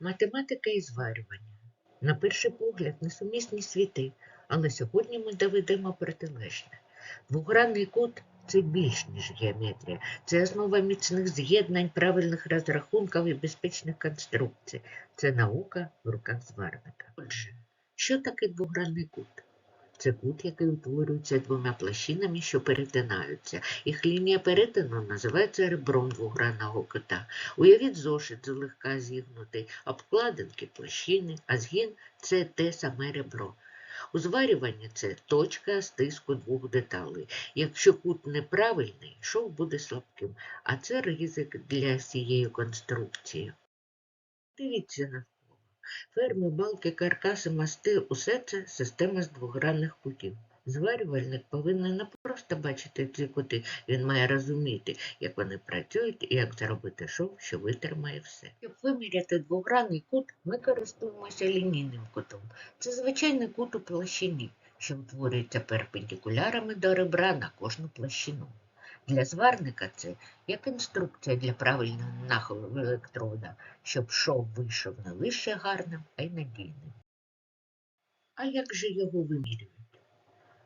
Математика і зварювання. На перший погляд, несумісні світи, але сьогодні ми доведемо протилежне. Двогранний кут це більш, ніж геометрія. Це основа міцних з'єднань, правильних розрахунків і безпечних конструкцій. Це наука в руках зварника. Отже, що таке двогранний кут? Це кут, який утворюється двома площинами, що перетинаються. Їх лінія перетину називається ребром двогранного кута. Уявіть зошит злегка зігнутий, обкладинки площини, а згін це те саме ребро. У зварюванні це точка стиску двох деталей. Якщо кут неправильний, шов буде слабким, а це ризик для всієї конструкції. Дивіться навколо. Ферми, балки, каркаси, мости – усе це система з двогранних кутів. Зварювальник повинен не просто бачити ці кути, він має розуміти, як вони працюють і як зробити шов, що витримає все. Щоб виміряти двогранний кут, ми користуємося лінійним кутом. Це звичайний кут у площині, що утворюється перпендикулярами до ребра на кожну площину. Для зварника це як інструкція для правильного нахилу електрода, щоб шов вийшов не лише гарним, а й надійним. А як же його вимірюють?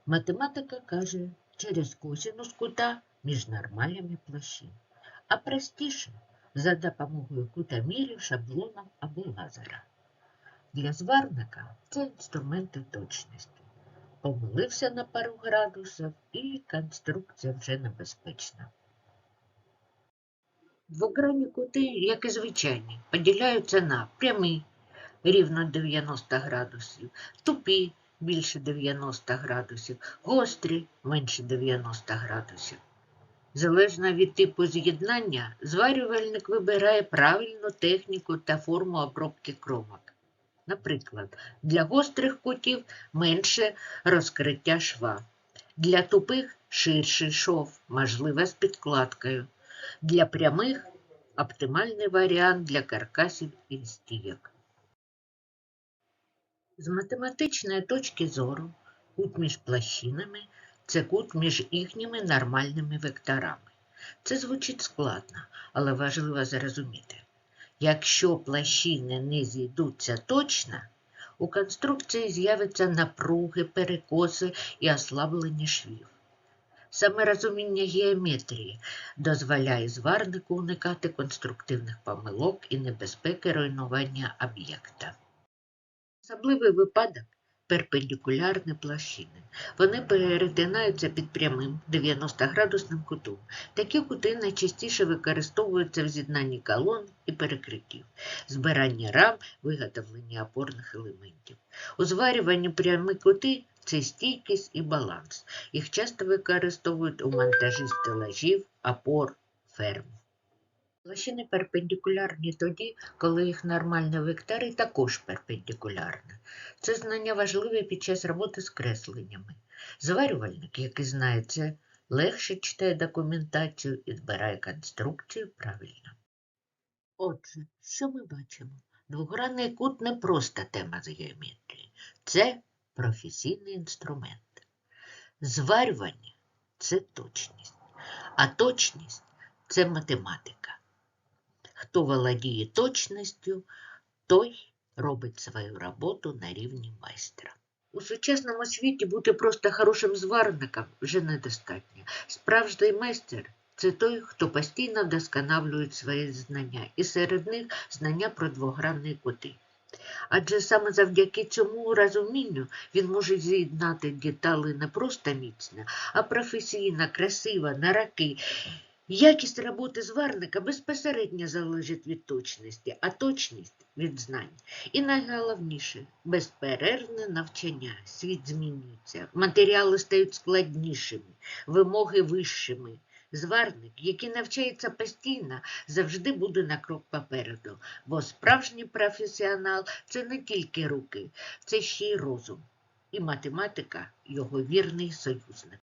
Математика каже через косинус кута між нормалями площин. А простіше за допомогою кутомірів, шаблоном або лазера. Для зварника це інструменти точності. Помилився на пару градусів і конструкція вже небезпечна. Двогранні кути, як і звичайні, поділяються на прямі рівно 90 градусів, тупі більше 90 градусів, гострі менше 90 градусів. Залежно від типу з'єднання, зварювальник вибирає правильну техніку та форму обробки кромок. Наприклад, для гострих кутів менше розкриття шва, для тупих ширший шов, можливо з підкладкою, для прямих оптимальний варіант для каркасів і стійок. З математичної точки зору кут між площинами це кут між їхніми нормальними векторами. Це звучить складно, але важливо зрозуміти. Якщо плащі не зійдуться точно, у конструкції з'являться напруги, перекоси і ослаблення швів. Саме розуміння геометрії дозволяє зварнику уникати конструктивних помилок і небезпеки руйнування об'єкта. Особливий випадок перпендикулярні площини. Вони перетинаються під прямим 90-градусним кутом. Такі кути найчастіше використовуються в з'єднанні колон і перекриттів, збиранні рам, виготовленні опорних елементів. У зварюванні прямі кути це стійкість і баланс. Їх часто використовують у монтажі стелажів, опор, ферм. Площини перпендикулярні тоді, коли їх нормальні вектори також перпендикулярні. Це знання важливе під час роботи з кресленнями. Зварювальник, який знає це, легше читає документацію і збирає конструкцію правильно. Отже, що ми бачимо? Двогранний кут не просто тема з геометрії. Це професійний інструмент. Зварювання це точність, а точність це математика. Хто володіє точністю, той робить свою роботу на рівні майстра. У сучасному світі бути просто хорошим зварником вже недостатньо. Справжній майстер це той, хто постійно вдосконалює свої знання, і серед них знання про двогранні кути. Адже саме завдяки цьому розумінню він може з'єднати деталі не просто міцно, а професійно, красиво, на роки. Якість роботи зварника безпосередньо залежить від точності, а точність від знань. І найголовніше безперервне навчання. Світ змінюється, матеріали стають складнішими, вимоги вищими. Зварник, який навчається постійно, завжди буде на крок попереду, бо справжній професіонал це не тільки руки, це ще й розум. І математика його вірний союзник.